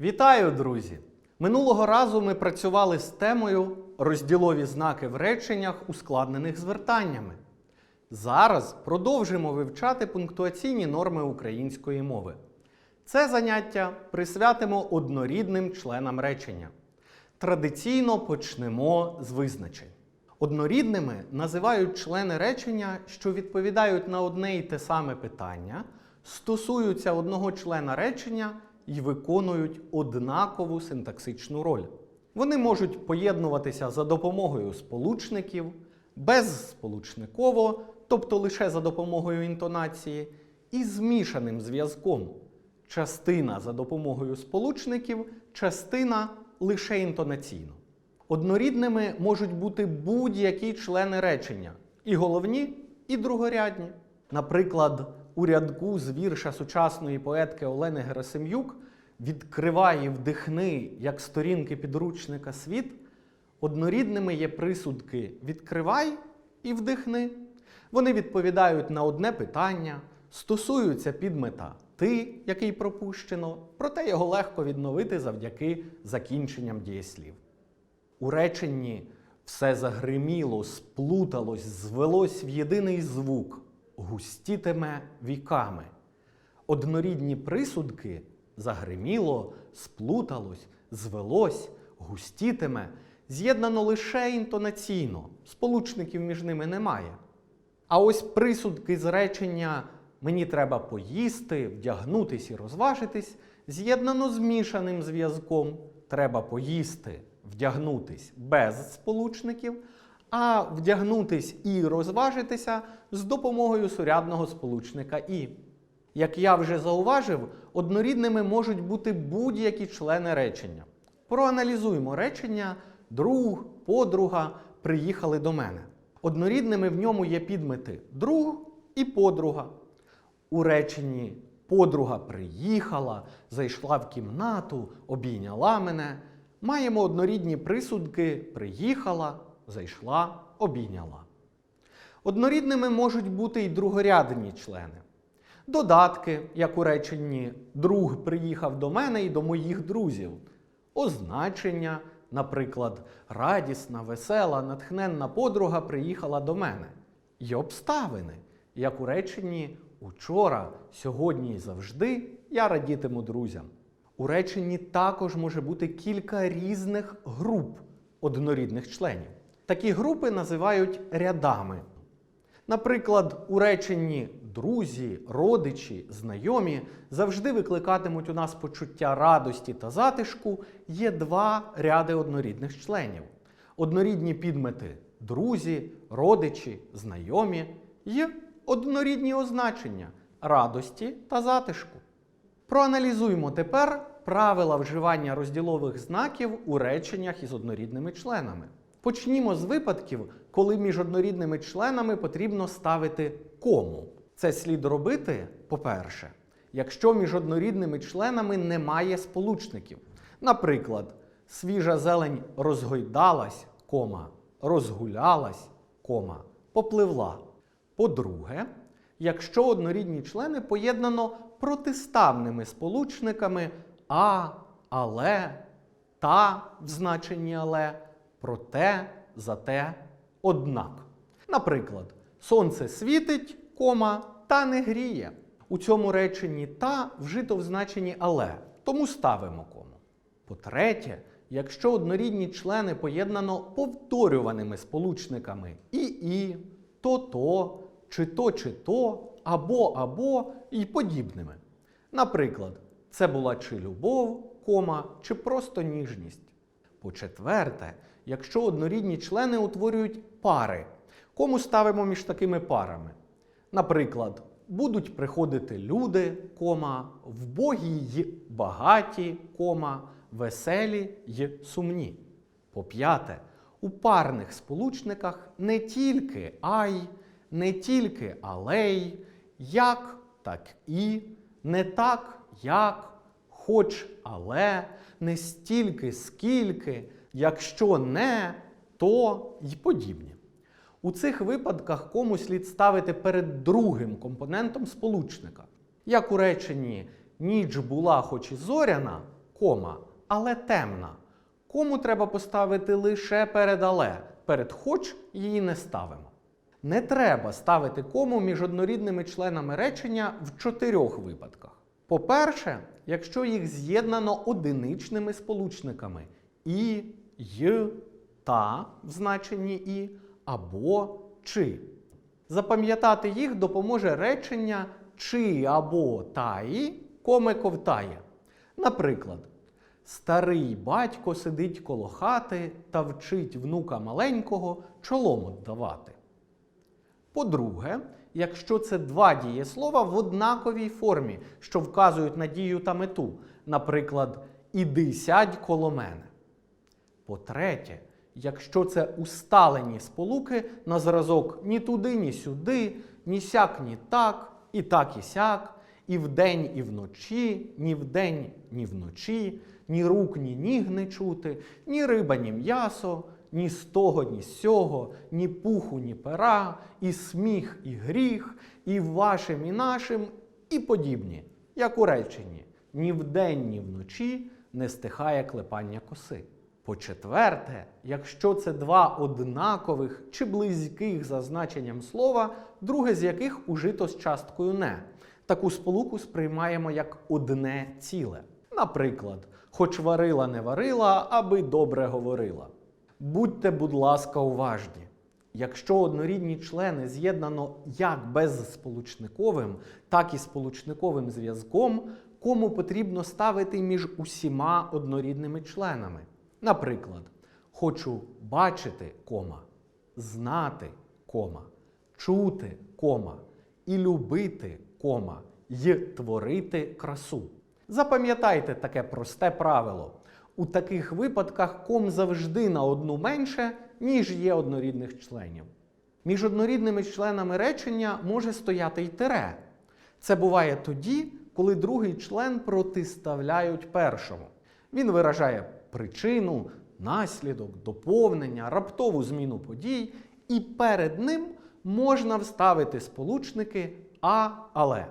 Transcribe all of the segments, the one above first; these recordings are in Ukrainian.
Вітаю, друзі! Минулого разу ми працювали з темою розділові знаки в реченнях, ускладнених звертаннями. Зараз продовжимо вивчати пунктуаційні норми української мови. Це заняття присвятимо однорідним членам речення. Традиційно почнемо з визначень. Однорідними називають члени речення, що відповідають на одне і те саме питання, стосуються одного члена речення і виконують однакову синтаксичну роль. Вони можуть поєднуватися за допомогою сполучників, безсполучниково, тобто лише за допомогою інтонації, і змішаним зв'язком. Частина за допомогою сполучників, частина лише інтонаційно. Однорідними можуть бути будь-які члени речення, і головні, і другорядні. Наприклад, у рядку з вірша сучасної поетки Олени Герасим'юк відкривай і вдихни, як сторінки підручника світ. Однорідними є присудки відкривай і вдихни. Вони відповідають на одне питання, стосуються підмета ти, який пропущено, проте його легко відновити завдяки закінченням дієслів. У реченні все загриміло, сплуталось, звелось в єдиний звук, густітиме віками. Однорідні присудки загриміло, сплуталось, звелось, густітиме, з'єднано лише інтонаційно, сполучників між ними немає. А ось присудки з речення мені треба поїсти, вдягнутись і розважитись з'єднано змішаним зв'язком. Треба поїсти, вдягнутись без сполучників, а вдягнутись і розважитися з допомогою сурядного сполучника і. Як я вже зауважив, однорідними можуть бути будь-які члени речення. Проаналізуємо речення друг, подруга приїхали до мене. Однорідними в ньому є підмети друг і подруга. У реченні подруга приїхала, зайшла в кімнату, обійняла мене. Маємо однорідні присудки приїхала, зайшла, обійняла. Однорідними можуть бути й другорядні члени. Додатки, як у реченні друг приїхав до мене і до моїх друзів. Означення, наприклад, радісна, весела, натхненна подруга приїхала до мене. І обставини, як у реченні учора, сьогодні і завжди я радітиму друзям. У реченні також може бути кілька різних груп однорідних членів. Такі групи називають рядами. Наприклад, у реченні друзі, родичі, знайомі завжди викликатимуть у нас почуття радості та затишку є два ряди однорідних членів. Однорідні підмети друзі, родичі, знайомі є однорідні означення радості та затишку. Проаналізуємо тепер правила вживання розділових знаків у реченнях із однорідними членами. Почнімо з випадків, коли між однорідними членами потрібно ставити кому. Це слід робити, по-перше, якщо між однорідними членами немає сполучників. Наприклад, свіжа зелень розгойдалась, кома, розгулялась, кома, попливла. По-друге, якщо однорідні члени поєднано протиставними сполучниками а, але, та в значенні але, проте, зате, однак. Наприклад, сонце світить, кома, та не гріє. У цьому реченні та вжито в значенні але, тому ставимо кому. По-третє, якщо однорідні члени поєднано повторюваними сполучниками і-і, то-то, чи то, чи то, або, або і подібними. Наприклад, це була чи любов, кома, чи просто ніжність. По-четверте, якщо однорідні члени утворюють пари, кому ставимо між такими парами? Наприклад, будуть приходити люди, кома, вбогі й багаті, кома, веселі й сумні. По-п'яте, у парних сполучниках не тільки ай, не тільки алей, як, так і, не так, як, хоч але, не стільки, скільки, якщо не, то й подібні. У цих випадках кому слід ставити перед другим компонентом сполучника. Як у реченні ніч була хоч і зоряна, кома, але темна. Кому треба поставити лише перед але, перед хоч її не ставимо. Не треба ставити кому між однорідними членами речення в чотирьох випадках. По-перше, якщо їх з'єднано одиничними сполучниками і, й, та в значенні і або чи. Запам'ятати їх допоможе речення чи або та і коме ковтає. Наприклад, старий батько сидить коло хати та вчить внука маленького чолом отдавати. По-друге, якщо це два дієслова в однаковій формі, що вказують на дію та мету, наприклад, іди сядь коло мене. По-третє, якщо це усталені сполуки на зразок ні туди, ні сюди, ні сяк, ні так, і так, і сяк, і вдень, і вночі, ні вдень, ні вночі, ні рук, ні ніг не чути, ні риба, ні м'ясо, ні з того, ні з сього, ні пуху, ні пера, і сміх, і гріх, і вашим, і нашим, і подібні, як у реченні, ні вдень, ні вночі не стихає клепання коси. По-четверте, якщо це два однакових чи близьких за значенням слова, друге з яких ужито з часткою не. Таку сполуку сприймаємо як одне ціле. Наприклад, хоч варила не варила, аби добре говорила. Будьте, будь ласка, уважні. Якщо однорідні члени з'єднано як безсполучниковим, так і сполучниковим зв'язком, кому потрібно ставити між усіма однорідними членами. Наприклад, хочу бачити, кома, знати, кома, чути, кома, і любити, кома, й творити красу. Запам'ятайте таке просте правило. У таких випадках ком завжди на одну менше, ніж є однорідних членів. Між однорідними членами речення може стояти й тире. Це буває тоді, коли другий член протиставляють першому. Він виражає причину, наслідок, доповнення, раптову зміну подій, і перед ним можна вставити сполучники а але.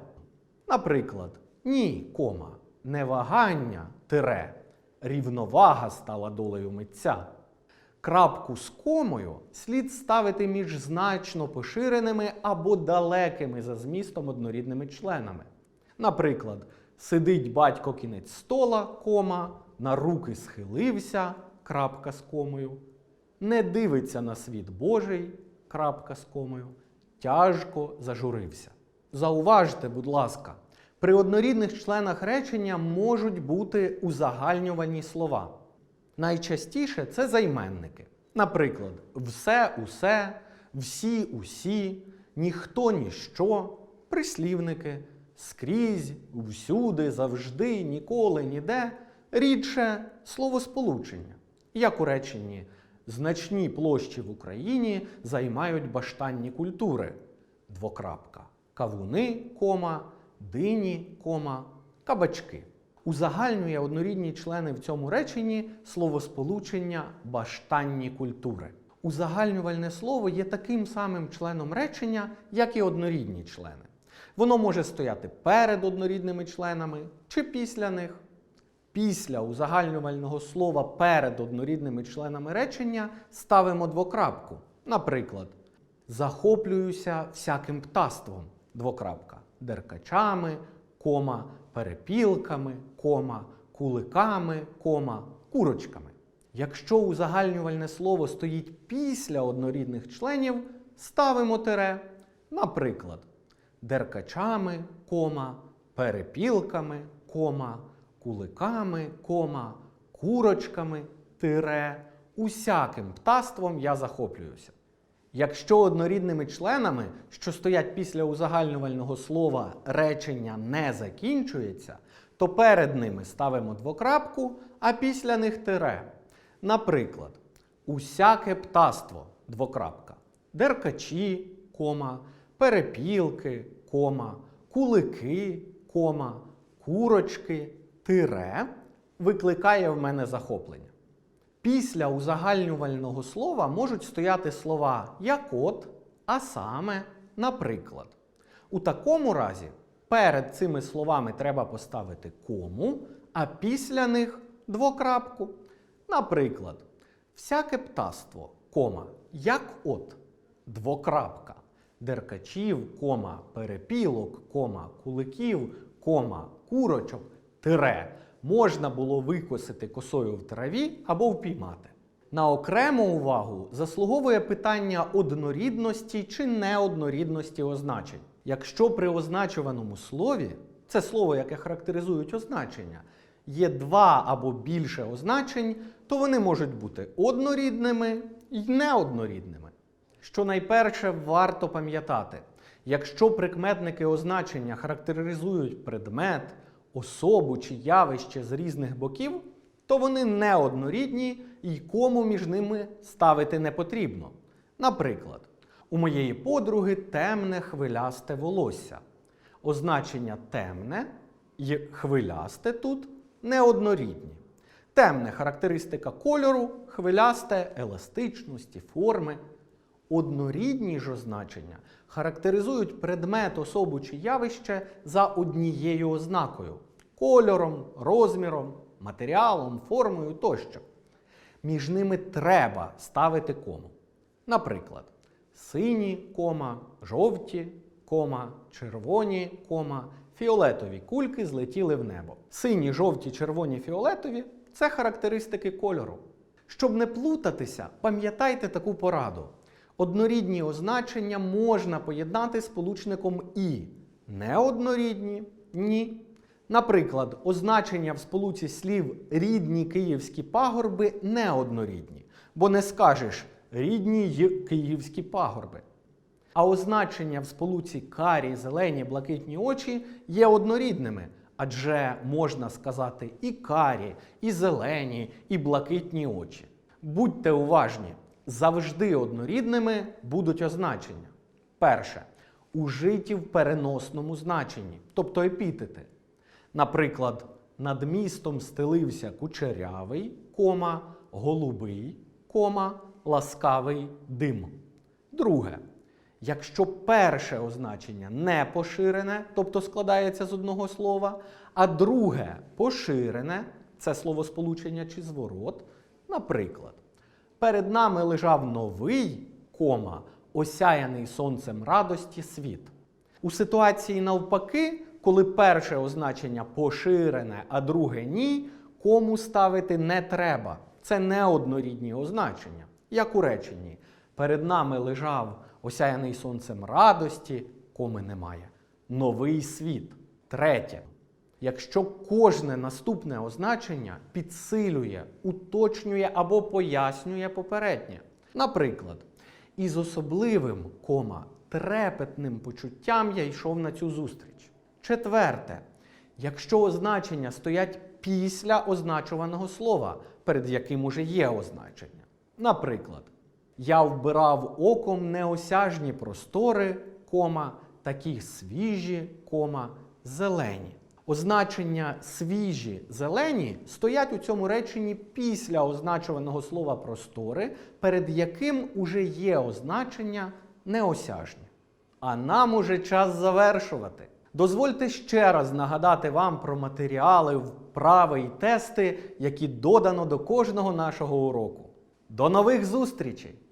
Наприклад, ні, кома, невагання тире, рівновага стала долею митця. Крапку з комою слід ставити між значно поширеними або далекими за змістом однорідними членами. Наприклад, сидить батько кінець стола, кома, на руки схилився, крапка з комою, не дивиться на світ Божий, крапка з комою, тяжко зажурився. Зауважте, будь ласка, при однорідних членах речення можуть бути узагальнювані слова. Найчастіше це займенники. Наприклад, все, усе, всі, усі, ніхто, ніщо, прислівники, скрізь, всюди, завжди, ніколи, ніде, рідше словосполучення. Як у реченні значні площі в Україні займають баштанні культури. Двокрапка. Кавуни, кома, дині, кома, кабачки. Узагальнює однорідні члени в цьому реченні словосполучення баштанні культури. Узагальнювальне слово є таким самим членом речення, як і однорідні члени. Воно може стояти перед однорідними членами чи після них. Після узагальнювального слова перед однорідними членами речення ставимо двокрапку. Наприклад, захоплююся всяким птаством. Двокрапка. Деркачами, кома, перепілками, кома, куликами, кома, курочками. Якщо узагальнювальне слово стоїть після однорідних членів, ставимо тире. Наприклад, деркачами, кома, перепілками, кома, куликами, кома, курочками, тире, усяким птаством я захоплююся. Якщо однорідними членами, що стоять після узагальнювального слова речення не закінчується, то перед ними ставимо двокрапку, а після них тире. Наприклад, усяке птаство двокрапка, деркачі, кома, перепілки, кома, кулики, кома, курочки, тире викликає в мене захоплення. Після узагальнювального слова можуть стояти слова як от, а саме, наприклад. У такому разі перед цими словами треба поставити кому, а після них двокрапку. Наприклад, всяке птаство, кома, як от, двокрапка, деркачів, кома, перепілок, кома, куликів, кома, курочок, тире, можна було викосити косою в траві або впіймати. На окрему увагу заслуговує питання однорідності чи неоднорідності означень. Якщо при означуваному слові, це слово, яке характеризують означення, є два або більше означень, то вони можуть бути однорідними і неоднорідними. Що найперше варто пам'ятати, якщо прикметники означення характеризують предмет, особу чи явище з різних боків, то вони неоднорідні і кому між ними ставити не потрібно. Наприклад, у моєї подруги темне хвилясте волосся. Означення темне і хвилясте тут неоднорідні. Темне характеристика кольору, хвилясте еластичності, форми. Однорідні ж означення характеризують предмет, особу чи явище за однією ознакою кольором, розміром, матеріалом, формою тощо. Між ними треба ставити кому. Наприклад, сині кома, жовті кома, червоні кома, фіолетові кульки злетіли в небо. Сині, жовті, червоні, фіолетові це характеристики кольору. Щоб не плутатися, пам'ятайте таку пораду. Однорідні означення можна поєднати сполучником і. Неоднорідні ні. Наприклад, означення в сполуці слів рідні київські пагорби неоднорідні, бо не скажеш рідні київські пагорби. А означення в сполуці карі, зелені, блакитні очі є однорідними, адже можна сказати і карі, і зелені, і блакитні очі. Будьте уважні, завжди однорідними будуть означення. Перше ужиті в переносному значенні, тобто епітети. Наприклад, над містом стелився кучерявий, кома, голубий, кома, ласкавий дим. Друге. Якщо перше означення не поширене, тобто складається з одного слова, а друге поширене це словосполучення чи зворот. Наприклад, перед нами лежав новий кома, осяяний сонцем радості світ. У ситуації навпаки, коли перше означення поширене, а друге ні, кому ставити не треба. Це неоднорідні означення, як у реченні. Перед нами лежав осяяний сонцем радості, коми немає. Новий світ. Третє. Якщо кожне наступне означення підсилює, уточнює або пояснює попереднє. Наприклад, із особливим кома трепетним почуттям я йшов на цю зустріч. Четверте. Якщо означення стоять після означуваного слова, перед яким уже є означення. Наприклад, я вбирав оком неосяжні простори, кома, такі свіжі, кома, зелені. Означення свіжі, зелені стоять у цьому реченні після означуваного слова простори, перед яким уже є означення неосяжні. А нам уже час завершувати. Дозвольте ще раз нагадати вам про матеріали, вправи і тести, які додано до кожного нашого уроку. До нових зустрічей!